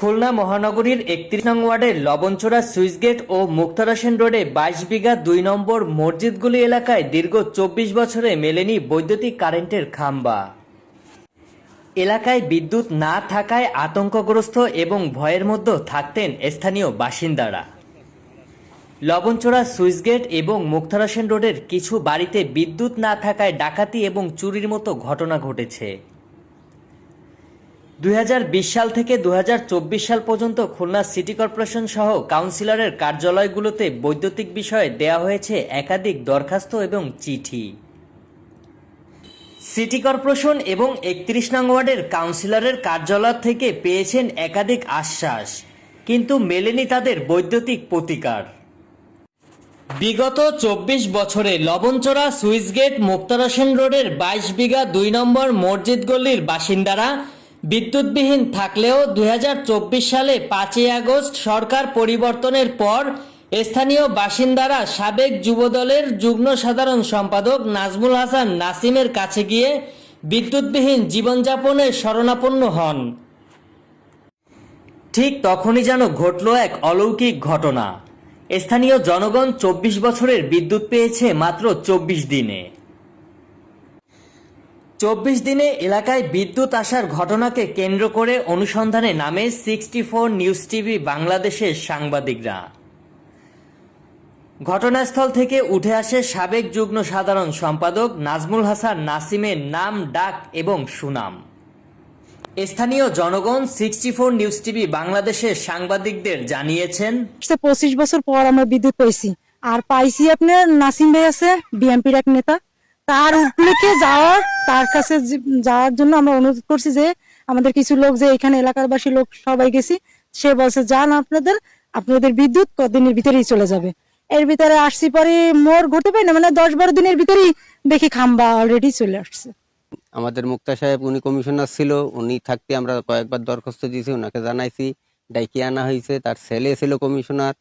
খুলনা মহানগরীর একত্রিশ নং ওয়ার্ডের লবণচোরা সুইচগেট ও মুক্তার হোসেন রোডে বাইশ বিঘা দুই নম্বর মসজিদগুলি এলাকায় দীর্ঘ চব্বিশ বছরে মেলেনি বৈদ্যুতিক কারেন্টের খাম্বা। এলাকায় বিদ্যুৎ না থাকায় আতঙ্কগ্রস্ত এবং ভয়ের মধ্যে থাকতেন স্থানীয় বাসিন্দারা। লবণচোরা সুইচগেট এবং মুক্তার হোসেন রোডের কিছু বাড়িতে বিদ্যুৎ না থাকায় ডাকাতি এবং চুরির মতো ঘটনা ঘটেছে। দুই হাজার বিশ সাল থেকে দু হাজার চব্বিশ সাল পর্যন্ত খুলনা সিটি কর্পোরেশন সহ কাউন্সিলরের কার্যালয়গুলোতে বৈদ্যুতিক বিষয়ে দেয়া হয়েছে একাধিক দরখাস্ত এবং চিঠি। সিটি কর্পোরেশন এবং একত্রিশ নং ওয়ার্ডের কাউন্সিলরের কার্যালয় থেকে পেয়েছেন একাধিক আশ্বাস, কিন্তু মেলেনি তাদের বৈদ্যুতিক প্রতিকার। বিগত চব্বিশ বছরে লবণচোরা সুইচগেট মুক্তার হোসেন রোডের বাইশ বিঘা দুই নম্বর মসজিদ গল্লির বাসিন্দারা বিদ্যুৎবিহীন থাকলেও দুই হাজার চব্বিশ সালে পাঁচই আগস্ট সরকার পরিবর্তনের পর স্থানীয় বাসিন্দারা সাবেক যুবদলের যুগ্ম সাধারণ সম্পাদক নাজমুল হাসান নাসিমের কাছে গিয়ে বিদ্যুৎবিহীন জীবনযাপনের শরণাপন্ন হন। ঠিক তখনই যেন ঘটল এক অলৌকিক ঘটনা। স্থানীয় জনগণ চব্বিশ বছরের বিদ্যুৎ পেয়েছে মাত্র চব্বিশ দিনে। চব্বিশ দিনে এলাকায় বিদ্যুৎ আসার ঘটনাকে কেন্দ্র করে অনুসন্ধানে নামে সিক্সটি ফোর নিউজ টিভি বাংলাদেশের সাংবাদিকরা। ঘটনাস্থল থেকে উঠে আসে সাবেক যুগ্ম সাধারণ সম্পাদক নাজমুল হাসান নাসিমের নাম, ডাক এবং সুনাম। স্থানীয় জনগণ সিক্সটি ফোর নিউজ টিভি বাংলাদেশের সাংবাদিকদের জানিয়েছেন পঁচিশ বছর পর আমরা বিদ্যুৎ পাইছি। আর পাইছি আপনার নাসিম ভাই আছে, বিএনপির এক নেতা। তার উপলক্ষে যাওয়ার, তার কাছে যাওয়ার জন্য আমরা অনুরোধ করছি যে, আমাদের কিছু লোক যে এখানে এলাকাবাসী লোক সবাই গেছি, সে বলছে, যান আপনাদের আপনাদের বিদ্যুৎ কদিনের ভিতরেই চলে যাবে? এর ভিতরে আসছি পরে মোর ঘটে পাই না মানে দশ বারো দিনের ভিতরেই দেখি খাম্বা অলরেডি চলে আসছে। আমাদের মুক্তা সাহেব, উনি কমিশনার ছিল, উনি থাকতে আমরা কয়েকবার দরখাস্ত দিয়েছি ওনাকে জানাইছি, ডাইকে আনা হয়েছে, তার ছেলে ছিল কমিশনার।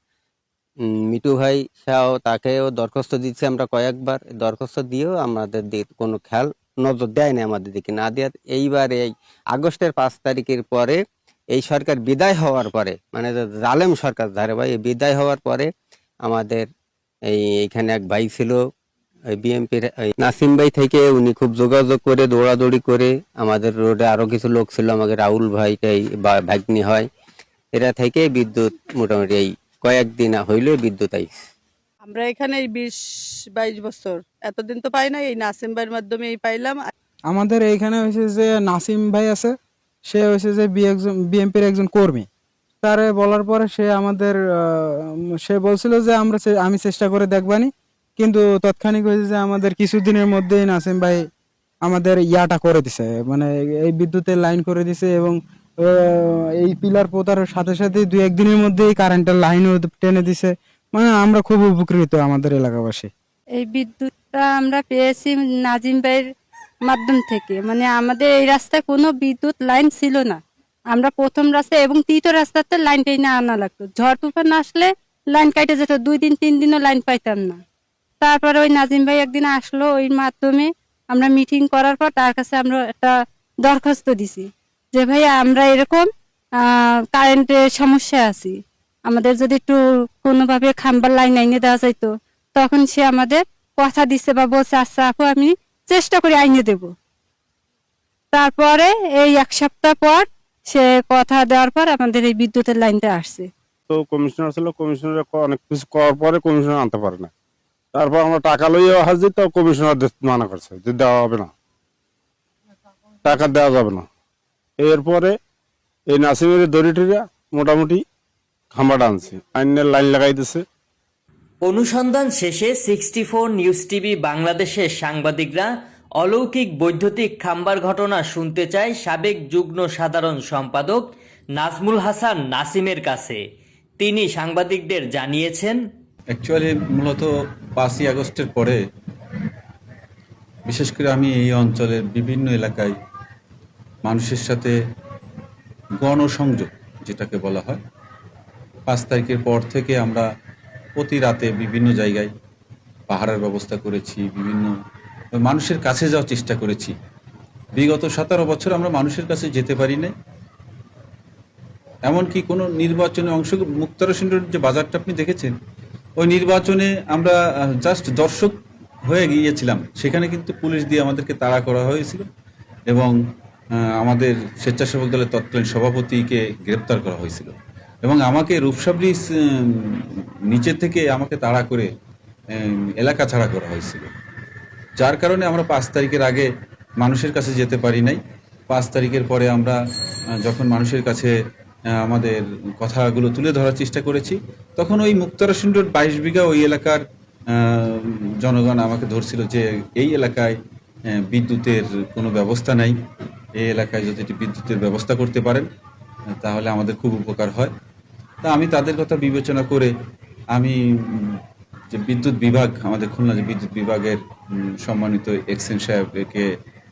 মিটু ভাই সাও তাকেও দরখাস্ত দিচ্ছি আমরা কয়েকবার। দরখাস্ত দিয়েও আমাদের দিকে কোনো খেয়াল, নজর দেয়নি আমাদের দিকে না দেওয়ার। এইবার এই আগস্টের পাঁচ তারিখের পরে এই সরকার বিদায় হওয়ার পরে মানে জালেম সরকার ধারে ভাই বিদায় হওয়ার পরে আমাদের এই এখানে এক ভাই ছিল বিএমপির নাসিম ভাই থেকে উনি খুব যোগাযোগ করে, দৌড়াদৌড়ি করে আমাদের রোডে আরও কিছু লোক ছিল আমাকে রাহুল ভাইটাই বা ভাগ্নি হয়, এরা থেকে বিদ্যুৎ মোটামুটি এই কয়েকদিন হইলে বিদ্যুৎ আইস আমরা এখানে এই বিশ বাইশ বছর। এতদিন তো পাই না এই নাসিম ভাইয়ের মাধ্যমে এই পাইলাম। আমাদের এইখানে হয়েছে যে নাসিম ভাই আছে সে হয়েছে যে বিএনপির একজন কর্মী। তারে বলার পরে সে আমাদের সে বলছিল যে আমরা আমি চেষ্টা করে দেখবানি কিন্তু তৎক্ষণিক হয়েছে যে আমাদের কিছুদিনের মধ্যেই নাসিম ভাই আমাদের ইয়াটা করে দিছে। মানে এই বিদ্যুতের লাইন করে দিছে এবং এই পিলার পোতার সাথে সাথে দুই একদিনের মধ্যেই কারেন্টের লাইনও টেনে দিছে। মানে আমরা খুব উপকৃত আমাদের এলাকাবাসী। এই বিদ্যুৎটা আমরা পেয়েছি নাজিম ভাইয়ের মাধ্যম থেকে। মানে আমাদের এই রাস্তায় কোনো বিদ্যুৎ লাইন ছিল না। আমরা প্রথম রাস্তায় এবং তৃতীয় রাস্তাতে লাইন টেনে আনা লাগতো। ঝড় তুফান আসলে লাইন কাটে যেত, দুই দিন, তিন দিনও লাইন পাইতাম না। তারপরে ওই নাজিম ভাই একদিন আসলো, ওই মাধ্যমে আমরা মিটিং করার পর তার কাছে আমরা একটা দরখাস্ত দিছি। যে ভাই আমরা এরকম কারেন্টের সমস্যা আছি। আমাদের যদি একটু কোনোভাবে খাম্বার লাইন এনে দেওয়া যাইতো, তখন সে আমাদের কথা দিচ্ছে বা বলছে আচ্ছা আপু, আমি চেষ্টা করে আইনে দেব। তারপরে এই এক সপ্তাহ পর সে কথা দেওয়ার পর আমাদের এই বিদ্যুতের লাইনটা আসছে। তো কমিশনার ছিল কমিশনার অনেক কিছু করার পরে কমিশনার আনতে পারে না। তারপর আমরা টাকা লইয়ে হাজির, তো কমিশনার মানা করছে যে, দেওয়া হবে না। টাকা দেওয়া যাবে না। এরপরে এই নাসিমের দড়িটিরা মোটামুটি খাম্বাটা আনছে আইনের লাইন লাগাই দিছে অনুসন্ধান শেষে সিক্সটি ফোর নিউজ টিভি বাংলাদেশের সাংবাদিকরা অলৌকিক বৈদ্যুতিক খাম্বার ঘটনা শুনতে চায় সাবেক যুগ্ম সাধারণ সম্পাদক নাজমুল হাসান নাসিমের কাছে। তিনি সাংবাদিকদের জানিয়েছেন অ্যাকচুয়ালি মূলত পাঁচই আগস্টের পরে বিশেষ করে আমি এই অঞ্চলের বিভিন্ন এলাকায় মানুষের সাথে গণসংযোগ, যেটাকে বলা হয়। পাঁচ তারিখের পর থেকে আমরা প্রতি রাতে বিভিন্ন জায়গায় পাহাড়ের ব্যবস্থা করেছি, বিভিন্ন মানুষের কাছে যাওয়ার চেষ্টা করেছি। বিগত সতেরো বছর আমরা মানুষের কাছে যেতে পারি না এমনকি কোনো নির্বাচনে অংশ মুক্তারসিন্ডের যে বাজারটা আপনি দেখেছেন, ওই নির্বাচনে আমরা জাস্ট দর্শক হয়ে গিয়েছিলাম। সেখানে কিন্তু পুলিশ দিয়ে আমাদেরকে তাড়া করা হয়েছিল এবং আমাদের স্বেচ্ছাসেবক দলের তৎকালীন সভাপতিকে গ্রেপ্তার করা হয়েছিল। এবং আমাকে রূপসাবরি নিচে থেকে আমাকে তাড়া করে এলাকা ছাড়া করা হয়েছিল। যার কারণে আমরা পাঁচ তারিখের আগে মানুষের কাছে যেতে পারি নাই। পাঁচ তারিখের পরে আমরা যখন মানুষের কাছে আমাদের কথাগুলো তুলে ধরার চেষ্টা করেছি, তখন ওই মুক্তারসিন্ডর বাইশ বিঘা ওই এলাকার জনগণ আমাকে ধরছিল যে এই এলাকায় বিদ্যুতের কোনো ব্যবস্থা নাই। এই এলাকায় যদি একটি বিদ্যুতের ব্যবস্থা করতে পারেন, তাহলে আমাদের খুব উপকার হয়। তা আমি তাদের কথা বিবেচনা করে আমি যে বিদ্যুৎ বিভাগ, আমাদের খুলনা যে বিদ্যুৎ বিভাগের সম্মানিত এক্সেন সাহেবকে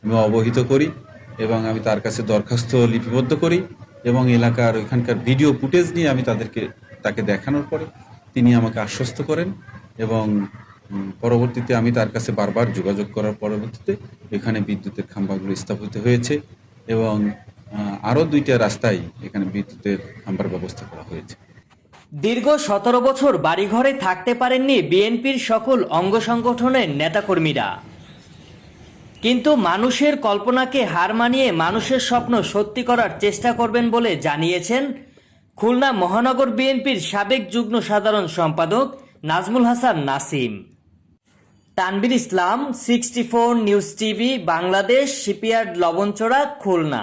আমি অবহিত করি এবং আমি তার কাছে দরখাস্ত লিপিবদ্ধ করি এবং এলাকার ওইখানকার ভিডিও ফুটেজ নিয়ে আমি তাদেরকে, তাকে দেখানোর পরে তিনি আমাকে আশ্বস্ত করেন এবং পরবর্তীতে আমি তার কাছে বারবার যোগাযোগ করার পরবর্তীতে এখানে বিদ্যুতের খাম্বাগুলো স্থাপিত হয়েছে এবং আরও দুইটা রাস্তায় এখানে বিদ্যুতের খাম্বার ব্যবস্থা করা হয়েছে। দীর্ঘ সতেরো বছর বাড়িঘরে থাকতে পারেননি বিএনপির সকল অঙ্গ সংগঠনের নেতাকর্মীরা। কিন্তু মানুষের কল্পনাকে হার মানিয়ে মানুষের স্বপ্ন সত্যি করার চেষ্টা করবেন বলে জানিয়েছেন খুলনা মহানগর বিএনপির সাবেক যুগ্ম সাধারণ সম্পাদক Nazmul Hasan Nasim. Tanvir Islam sixty four news TV Bangladesh shipyard Labanchara Khulna.